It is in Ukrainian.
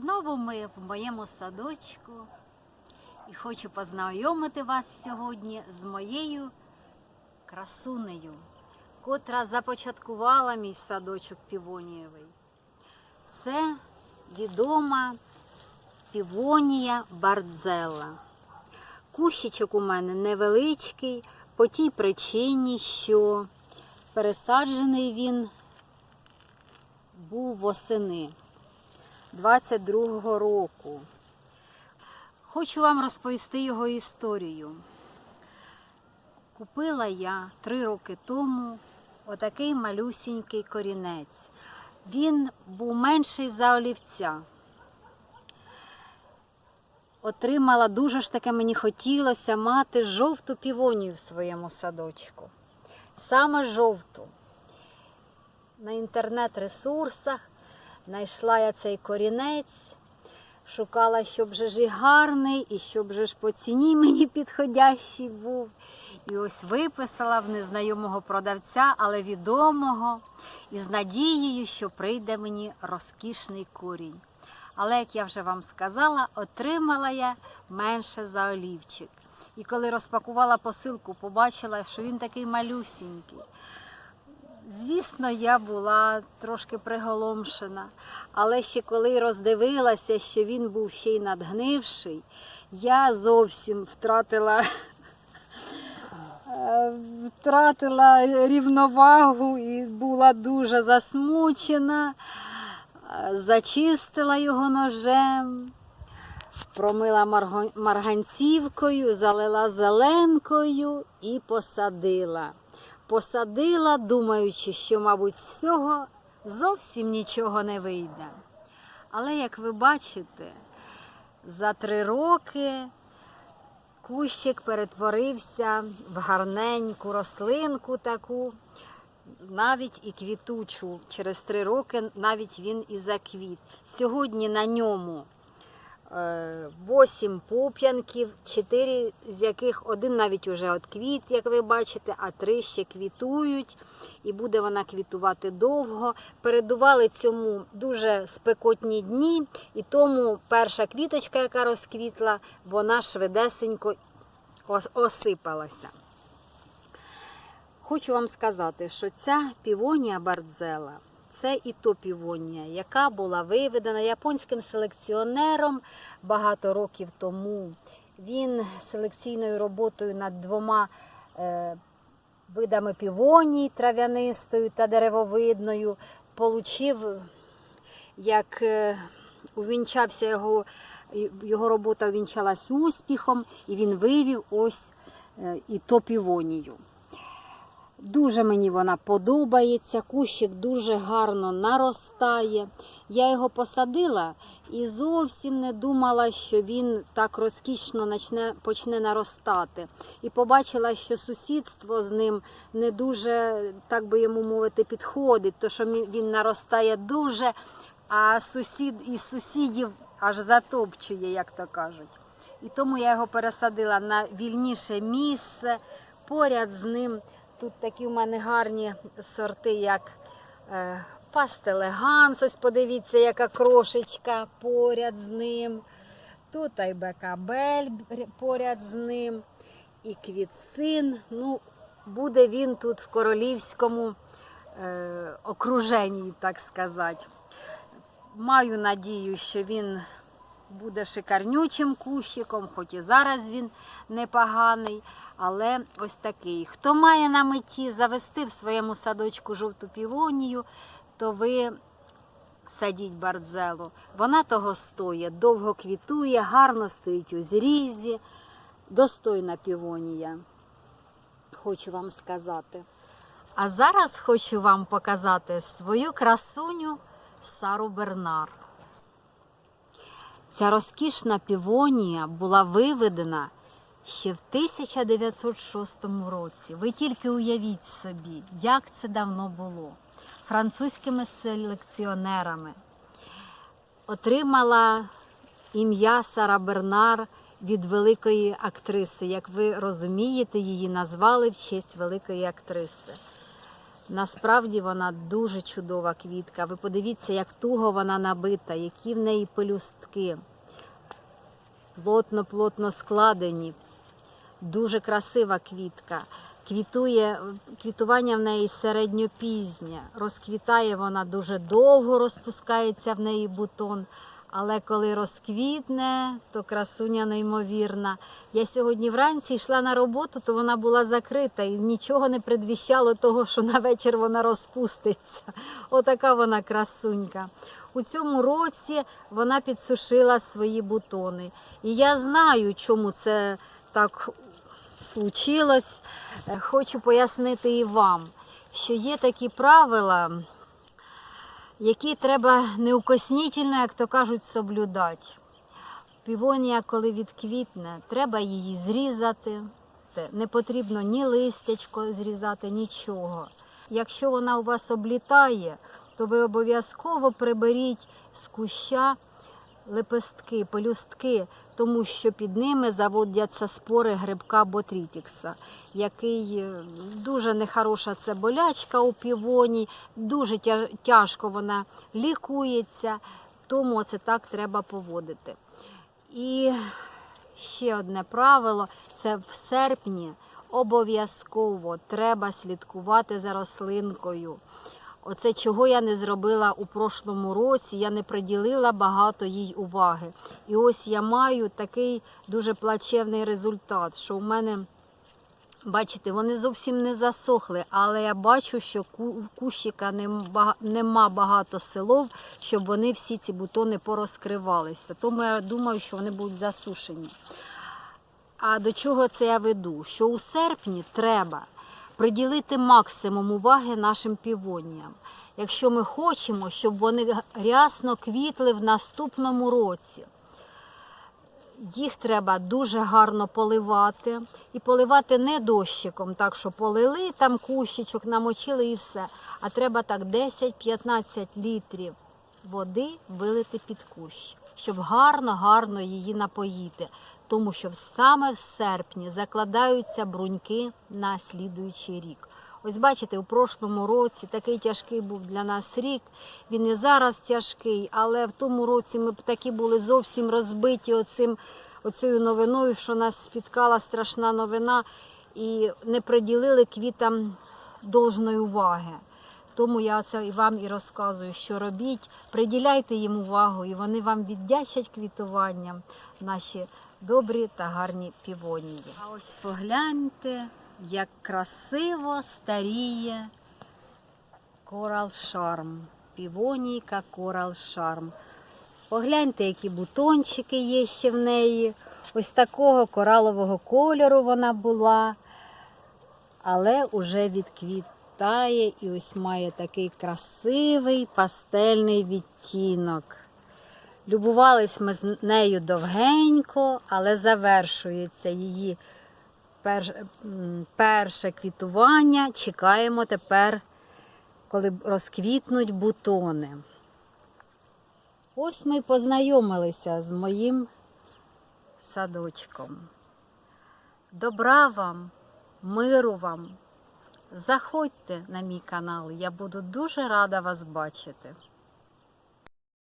Знову ми в моєму садочку і хочу познайомити вас сьогодні з моєю красунею, котра започаткувала мій садочок півонієвий. Це відома півонія Бардзела. Кущичок у мене невеличкий, по тій причині, що пересаджений він був восени 22-го року. Хочу вам розповісти його історію. Купила я три роки тому отакий малюсінький корінець. Він був менший за олівця. Отримала дуже ж таки мені хотілося мати жовту півонію в своєму садочку. Саме жовту. На інтернет-ресурсах знайшла я цей корінець, шукала, щоб же ж і гарний, і щоб же ж по ціні мені підходящий був. І ось виписала в незнайомого продавця, але відомого, із надією, що прийде мені розкішний корінь. Але, як я вже вам сказала, отримала я менше за олівчик. І коли розпакувала посилку, побачила, що він такий малюсінький. Звісно, я була трошки приголомшена, але ще коли роздивилася, що він був ще й надгнивший, я зовсім втратила, е, втратила рівновагу і була дуже засмучена, Е, зачистила його ножем, промила марганцівкою, залила зеленкою і посадила. Посадила, думаючи, що, мабуть, з цього зовсім нічого не вийде. Але, як ви бачите, за три роки кущик перетворився в гарненьку рослинку таку, навіть і квітучу. Через три роки навіть він і заквіт. Сьогодні на ньому 8 пуп'янків, 4 з яких один навіть уже отквіт, як ви бачите, а три ще квітують. І буде вона квітувати довго. Передували цьому дуже спекотні дні, і тому перша квіточка, яка розквітла, вона швидесенько осипалася. Хочу вам сказати, що ця півонія Бардзела це і то півонія, яка була виведена японським селекціонером багато років тому. Він селекційною роботою над двома е, видами півоній трав'янистою та деревовидною получив, як е, увінчався його, його робота увінчалась успіхом, і він вивів ось е, і то півонію. Дуже мені вона подобається, кущик дуже гарно наростає. Я його посадила і зовсім не думала, що він так розкішно начне, почне наростати. І побачила, що сусідство з ним не дуже, так би йому мовити, підходить, то що він наростає дуже, а сусід із сусідів аж затопчує, як то кажуть. І тому я його пересадила на вільніше місце поряд з ним. Тут такі в мене гарні сорти, як е, пастелеганс. Ось подивіться, яка крошечка поряд з ним. Тут айбекабель поряд з ним. І квітсин. Ну, буде він тут в королівському е, окруженні, так сказати. Маю надію, що він буде шикарнючим кущиком, хоч і зараз він непоганий, але ось такий. Хто має на меті завести в своєму садочку жовту півонію, то ви садіть бардзелу. Вона того стоїть, довго квітує, гарно стоїть у зрізі, достойна півонія, хочу вам сказати. А зараз хочу вам показати свою красуню Сару Бернар. Ця розкішна півонія була виведена ще в 1906 році. Ви тільки уявіть собі, як це давно було. Французькими селекціонерами отримала ім'я Сара Бернар від великої актриси. Як ви розумієте, її назвали в честь великої актриси. Насправді вона дуже чудова квітка. Ви подивіться, як туго вона набита, які в неї пелюстки. Плотно-плотно складені. Дуже красива квітка. Квітує, квітування в неї середньопізнє. Розквітає вона дуже довго, розпускається в неї бутон. Але коли розквітне, то красуня неймовірна. Я сьогодні вранці йшла на роботу, то вона була закрита і нічого не предвіщало того, що на вечір вона розпуститься. Отака вона красунька. У цьому році вона підсушила свої бутони. І я знаю, чому це так случилось. Е, Хочу пояснити і вам, що є такі правила, які треба неукоснітельно, як то кажуть, соблюдати. Півонія, коли відквітне, треба її зрізати. Не потрібно ні листячко зрізати, нічого. Якщо вона у вас облітає, то ви обов'язково приберіть з куща лепестки, пелюстки, тому що під ними заводяться спори грибка ботрітікса, який е, дуже нехороша це болячка у півоні, дуже тяжко вона лікується, тому це так треба поводити. І ще одне правило це в серпні обов'язково треба слідкувати за рослинкою. Оце чого я не зробила у прошлому році, я не приділила багато їй уваги. І ось я маю такий дуже плачевний результат, що в мене, бачите, вони зовсім не засохли, але я бачу, що в кущика нема, багато силов, щоб вони всі ці бутони порозкривалися. Тому я думаю, що вони будуть засушені. А до чого це я веду? Що у серпні треба приділити максимум уваги нашим півоніям. Якщо ми хочемо, щоб вони рясно квітли в наступному році. Їх треба дуже гарно поливати. І поливати не дощиком, так що полили там кущичок, намочили і все. А треба так 10-15 літрів води вилити під кущ, щоб гарно-гарно її напоїти. Тому що саме в серпні закладаються бруньки на слідуючий рік. Ось бачите, у прошлому році такий тяжкий був для нас рік. Він і зараз тяжкий, але в тому році ми б такі були зовсім розбиті оцим, оцею новиною, що нас спіткала страшна новина, і не приділили квітам должної уваги. Тому я це і вам і розказую, що робіть, приділяйте їм увагу, і вони вам віддячать квітуванням наші добрі та гарні півонії. А ось погляньте, як красиво старіє Корал Шарм. Півонійка Корал Шарм. Погляньте, які бутончики є ще в неї. Ось такого коралового кольору вона була, але уже відквітає і ось має такий красивий пастельний відтінок. Любувались ми з нею довгенько, але завершується її пер- перше квітування. Чекаємо тепер, коли розквітнуть бутони. Ось ми й познайомилися з моїм садочком. Добра вам, миру вам. Заходьте на мій канал, я буду дуже рада вас бачити.